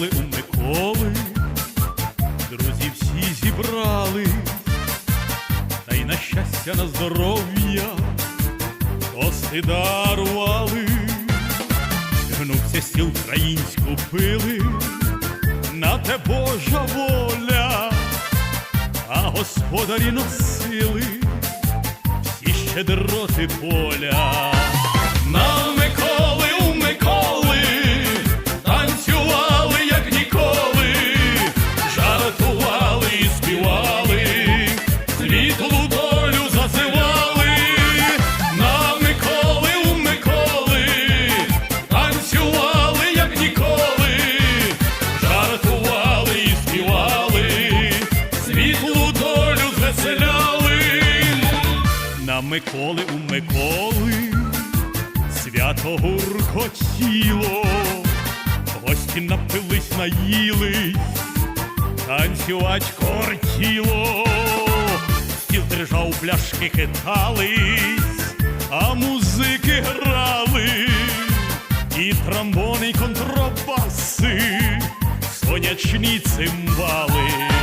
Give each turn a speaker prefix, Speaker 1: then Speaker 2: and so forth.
Speaker 1: Миколи, друзі всі зібрали, та й на щастя, на здоров'я, тости дарували, гнувся стіл українську пили, на те Божа воля, а господарі носили всі щедроти поля. Миколи у Миколи свято гуркотіло, гості напились, наїлись, танцювать кортіло, стіл дрижав, пляшки хитались, а музики грали, і трамбони, і контрабаси, сонячні цимбали.